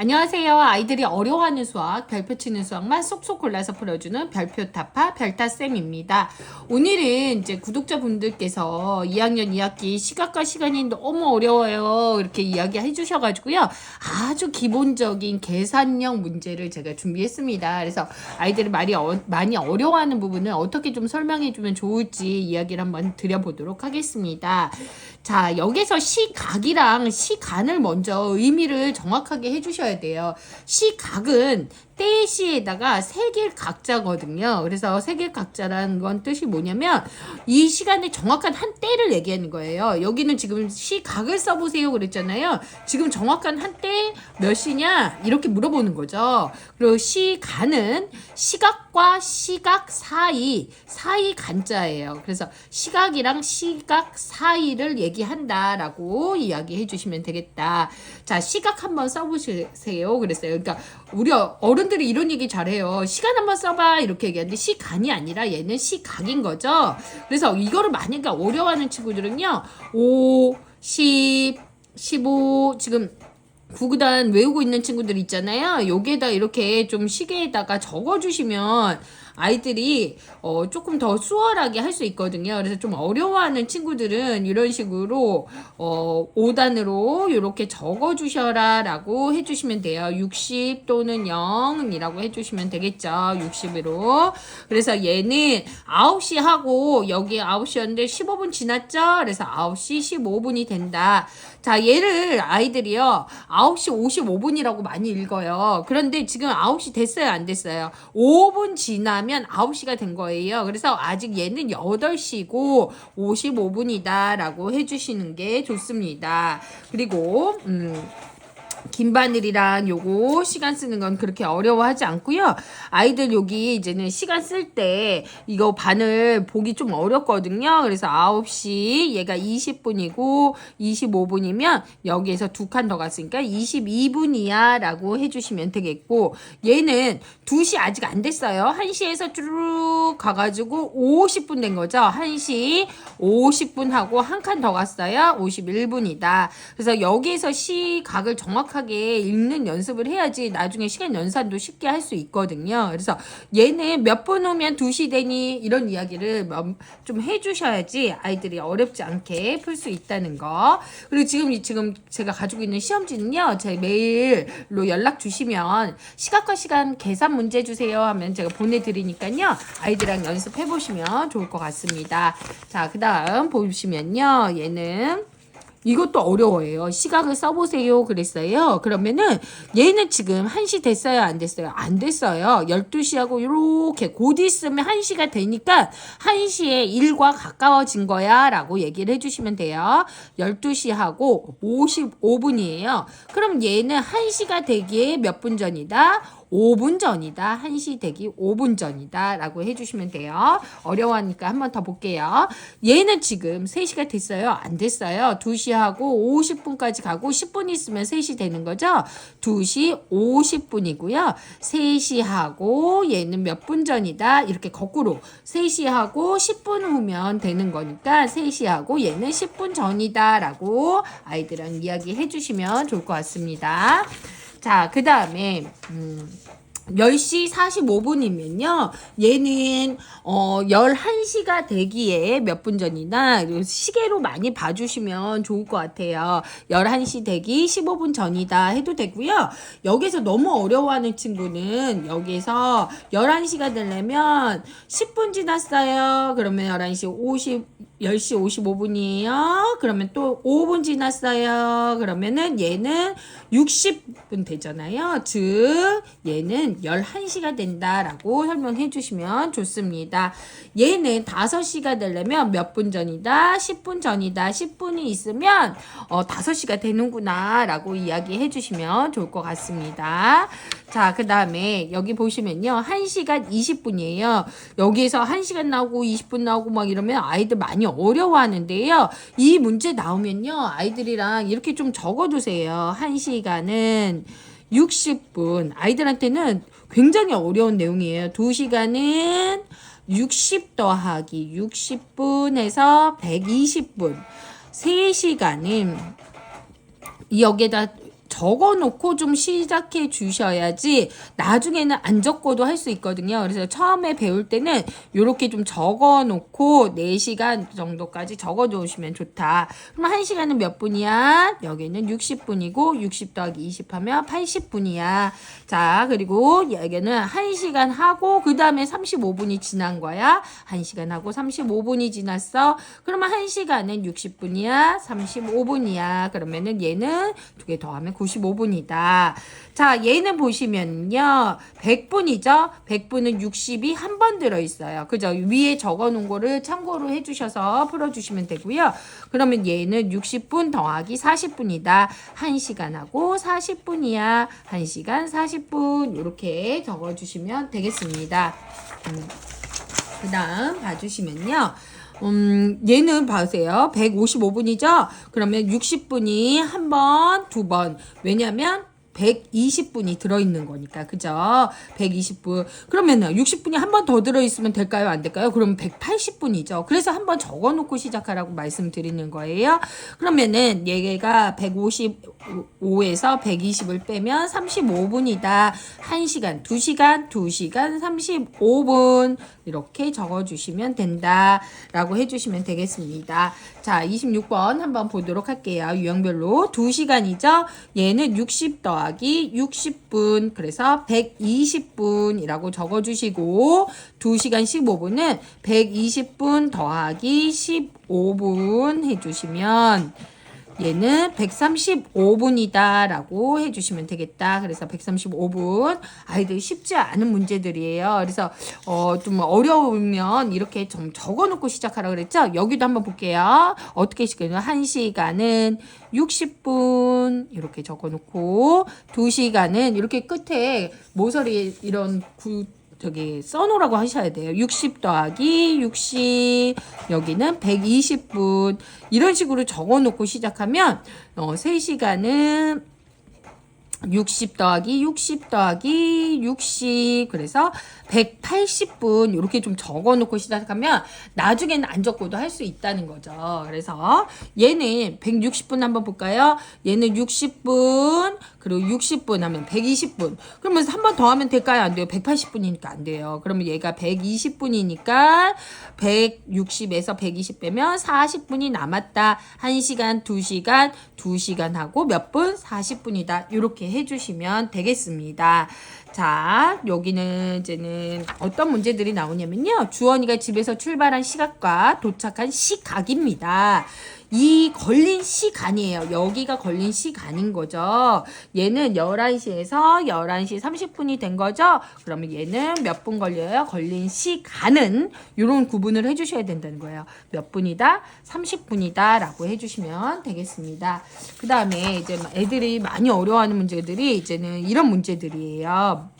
안녕하세요. 아이들이 어려워하는 수학, 별표 치는 수학만 쏙쏙 골라서 풀어주는 별표 타파 별타쌤입니다. 오늘은 이제 구독자분들께서 2학년 2학기 시각과 시간이 너무 어려워요. 이렇게 이야기 해주셔가지고요. 아주 기본적인 계산형 문제를 제가 준비했습니다. 그래서 아이들이 많이, 어, 많이 어려워하는 부분을 어떻게 좀 설명해주면 좋을지 이야기를 한번 드려보도록 하겠습니다. 자, 여기서 시각이랑 시간을 먼저 의미를 정확하게 해주셔야 돼요. 시각은 때의 시에다가 세길 각자거든요. 그래서 세길 각자라는 건 뜻이 뭐냐면 이 시간에 정확한 한 때를 얘기하는 거예요. 여기는 지금 시각을 써보세요 그랬잖아요. 지금 정확한 한 때 몇 시냐 이렇게 물어보는 거죠. 그리고 시간은 시각과 시각 사이 사이 간자예요. 그래서 시각이랑 시각 사이를 얘기한다라고 이야기해 주시면 되겠다. 자 시각 한번 써보세요 그랬어요. 그러니까 우리 어른 들이 이런 얘기 잘해요. 시간 한번 써봐 이렇게 얘기하는데 시간이 아니라 얘는 시각인 거죠. 그래서 이거를 만약에 어려워하는 친구들은요. 5, 10, 15 지금 구구단 외우고 있는 친구들 있잖아요. 여기에다 이렇게 좀 시계에다가 적어주시면 아이들이 어 조금 더 수월하게 할 수 있거든요. 그래서 좀 어려워하는 친구들은 이런 식으로 어 5단으로 이렇게 적어 주셔라 라고 해 주시면 돼요. 60 또는 0이라고 해 주시면 되겠죠. 60으로. 그래서 얘는 9시 하고 여기 9시였는데 15분 지났죠? 그래서 9시 15분이 된다. 자, 얘를 아이들이요. 9시 55분이라고 많이 읽어요. 그런데 지금 9시 됐어요? 안 됐어요? 5분 지나면 9시가 된 거예요. 그래서 아직 얘는 8시고 55분이다 라고 해주시는 게 좋습니다. 그리고, 음, 긴 바늘이랑 요거 시간 쓰는 건 그렇게 어려워하지 않고요. 아이들 여기 이제는 시간 쓸 때 이거 바늘 보기 좀 어렵거든요. 그래서 9시 얘가 20분이고 25분이면 여기에서 두 칸 더 갔으니까 22분이야 라고 해주시면 되겠고 얘는 2시 아직 안 됐어요. 1시에서 쭈르륵 가가지고 50분 된 거죠. 1시 50분 하고 한 칸 더 갔어요. 51분이다. 그래서 여기에서 시각을 정확하게 읽는 연습을 해야지 나중에 시간 연산도 쉽게 할 수 있거든요. 그래서 얘는 몇분 후면 2시 되니 이런 이야기를 좀 해주셔야지 아이들이 어렵지 않게 풀 수 있다는 거. 그리고 지금 지금 제가 가지고 있는 시험지는요. 제 메일로 연락 주시면 시각과 시간 계산 문제 주세요 하면 제가 보내드리니까요. 아이들이랑 연습해 보시면 좋을 것 같습니다. 자, 그 다음 보시면요. 얘는 이것도 어려워요. 시각을 써보세요. 그랬어요. 그러면은 얘는 지금 1시 됐어요? 안 됐어요? 안 됐어요. 12시하고 이렇게 곧 있으면 1시가 되니까 1시에 1과 가까워진 거야 라고 얘기를 해주시면 돼요. 12시하고 55분이에요. 그럼 얘는 1시가 되기에 몇 분 전이다? 5분 전이다. 1시 되기 5분 전이다. 라고 해주시면 돼요. 어려워하니까 한 번 더 볼게요. 얘는 지금 3시가 됐어요? 안 됐어요? 2시 하고 50분까지 가고 10분 있으면 3시 되는 거죠? 2시 50분이고요. 3시 하고 얘는 몇 분 전이다. 이렇게 거꾸로 3시 하고 10분 후면 되는 거니까 3시 하고 얘는 10분 전이다. 라고 아이들랑 이야기 해주시면 좋을 것 같습니다. 자, 그 다음에, 음, 10시 45분이면요. 얘는 어 11시가 되기에 몇 분 전이나 시계로 많이 봐 주시면 좋을 것 같아요. 11시 되기 15분 전이다 해도 되고요. 여기서 너무 어려워하는 친구는 여기서 11시가 되려면 10분 지났어요. 그러면 11시 50 10시 55분이에요. 그러면 또 5분 지났어요. 그러면은 얘는 60분 되잖아요. 즉 얘는 11시가 된다라고 설명해 주시면 좋습니다. 얘는 5시가 되려면 몇 분 전이다? 10분 전이다. 10분이 있으면 어 5시가 되는구나 라고 이야기해 주시면 좋을 것 같습니다. 자, 그 다음에 여기 보시면요. 1시간 20분이에요. 여기에서 1시간 나오고 20분 나오고 막 이러면 아이들 많이 어려워하는데요. 이 문제 나오면요. 아이들이랑 이렇게 좀 적어두세요. 1시간은 60분. 아이들한테는 굉장히 어려운 내용이에요. 2시간은 60 더하기 60분에서 120분. 3시간은 여기에다 적어 놓고 좀 시작해 주셔야지 나중에는 안 적고도 할 수 있거든요. 그래서 처음에 배울 때는 이렇게 좀 적어 놓고 4시간 정도까지 적어 놓으시면 좋다. 그럼 1시간은 몇 분이야? 여기는 60분이고 60 더하기 20 하면 80분이야. 자, 그리고 여기는 1시간 하고 그 다음에 35분이 지난 거야. 1시간 하고 35분이 지났어. 그러면 1시간은 60분이야. 35분이야. 그러면은 얘는 두 개 더하면 95분이다. 자, 얘는 보시면요. 100분이죠? 100분은 60이 한 번 들어있어요. 그죠? 위에 적어 놓은 거를 참고로 해주셔서 풀어주시면 되고요. 그러면 얘는 60분 더하기 40분이다. 1시간하고 40분이야. 1시간 40분. 이렇게 적어주시면 되겠습니다. 음. 그 다음 봐주시면요. 음, 얘는 봐세요. 155분이죠? 그러면 60분이 한 번, 두 번. 왜냐면 120분이 들어있는 거니까. 그죠? 120분. 그러면 60분이 한 번 더 들어있으면 될까요? 안 될까요? 그러면 180분이죠. 그래서 한 번 적어 놓고 시작하라고 말씀드리는 거예요. 그러면은 얘가 155에서 120을 빼면 35분이다. 1시간, 2시간, 2시간, 35분. 이렇게 적어 주시면 된다. 라고 해 주시면 되겠습니다. 자, 26번 한번 보도록 할게요. 유형별로 2시간이죠? 얘는 60 더하기 60분. 그래서 120분이라고 적어 주시고 2시간 15분은 120분 더하기 15분 해 주시면 얘는 135분이다 라고 해주시면 되겠다. 그래서 135분. 아이들 쉽지 않은 문제들이에요. 그래서, 어, 좀 어려우면 이렇게 좀 적어 놓고 시작하라 그랬죠? 여기도 한번 볼게요. 어떻게 시켜요? 1시간은 60분. 이렇게 적어 놓고, 2시간은 이렇게 끝에 모서리 이런 구, 저기 써놓으라고 하셔야 돼요. 60 더하기 60 여기는 120분 이런 식으로 적어놓고 시작하면 어, 3시간은 60 더하기 60 더하기 60 그래서 180분 이렇게 좀 적어 놓고 시작하면 나중에는 안 적고도 할 수 있다는 거죠. 그래서 얘는 160분 한번 볼까요? 얘는 60분 그리고 60분 하면 120분. 그러면 한 번 더 하면 될까요? 안 돼요. 180분이니까 안 돼요. 그러면 얘가 120분이니까 160에서 120 빼면 40분이 남았다. 1시간, 2시간, 2시간 하고 몇 분? 40분이다. 이렇게 해주시면 되겠습니다. 자, 여기는 이제는 어떤 문제들이 나오냐면요. 주원이가 집에서 출발한 시각과 도착한 시각입니다. 이 걸린 시간이에요. 여기가 걸린 시간인 거죠. 얘는 11시에서 11시 30분이 된 거죠. 그러면 얘는 몇 분 걸려요? 걸린 시간은 이런 구분을 해주셔야 된다는 거예요. 몇 분이다? 30분이다. 라고 해주시면 되겠습니다. 그 다음에 이제 애들이 많이 어려워하는 문제들이 이제는 이런 문제들이에요.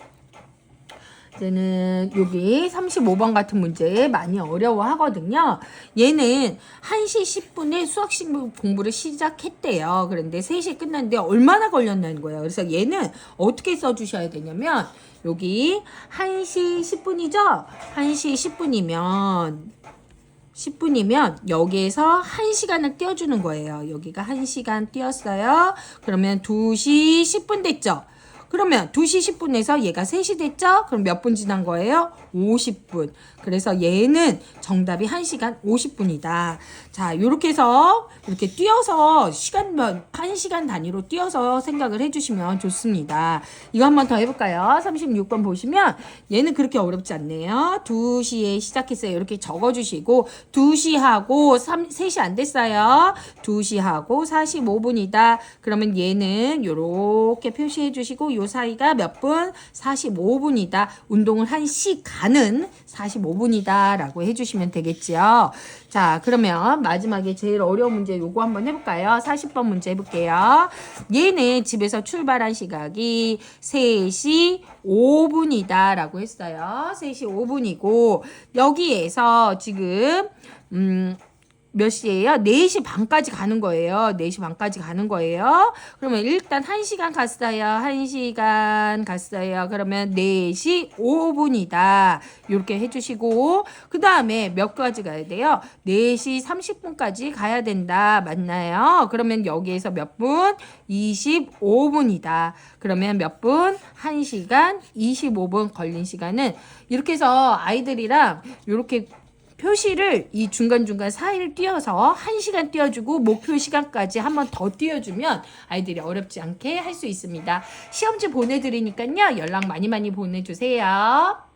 이제는 여기 35번 같은 문제 많이 어려워하거든요. 얘는 1시 10분에 수학 시험 공부를 시작했대요. 그런데 3시에 끝났는데 얼마나 걸렸냐는 거예요. 그래서 얘는 어떻게 써주셔야 되냐면 여기 1시 10분이죠? 1시 10분이면 10분이면 여기에서 1시간을 띄워주는 거예요. 여기가 1시간 띄었어요. 그러면 2시 10분 됐죠? 그러면 2시 10분에서 얘가 3시 됐죠? 그럼 몇 분 지난 거예요? 50분. 그래서 얘는 정답이 1시간 50분이다. 자, 이렇게 해서 이렇게 뛰어서 시간만 1시간 단위로 뛰어서 생각을 해 주시면 좋습니다. 이거 한번 더 해볼까요? 36번 보시면 얘는 그렇게 어렵지 않네요. 2시에 시작했어요. 이렇게 적어 주시고 2시하고 3, 3시 안 됐어요. 2시하고 45분이다. 그러면 얘는 이렇게 표시해 주시고 요 사이가 몇 분? 45분이다. 운동을 한 시간은 45분이다. 라고 해주시면 되겠지요. 자, 그러면 마지막에 제일 어려운 문제 요거 한번 해볼까요? 40번 문제 해볼게요. 얘는 집에서 출발한 시각이 3시 5분이다. 라고 했어요. 3시 5분이고, 여기에서 지금, 음, 몇 시예요? 4시 반까지 가는 거예요. 4시 반까지 가는 거예요. 그러면 일단 1시간 갔어요. 1시간 갔어요. 그러면 4시 5분이다. 이렇게 해주시고 그 다음에 몇 가지 가야 돼요? 4시 30분까지 가야 된다. 맞나요? 그러면 여기에서 몇 분? 25분이다. 그러면 몇 분? 1시간 25분 걸린 시간은 이렇게 해서 아이들이랑 이렇게 표시를 이 중간중간 사이를 띄어서 1시간 띄워주고 목표 시간까지 한 번 더 띄워주면 아이들이 어렵지 않게 할 수 있습니다. 시험지 보내드리니까요. 연락 많이 많이 보내주세요.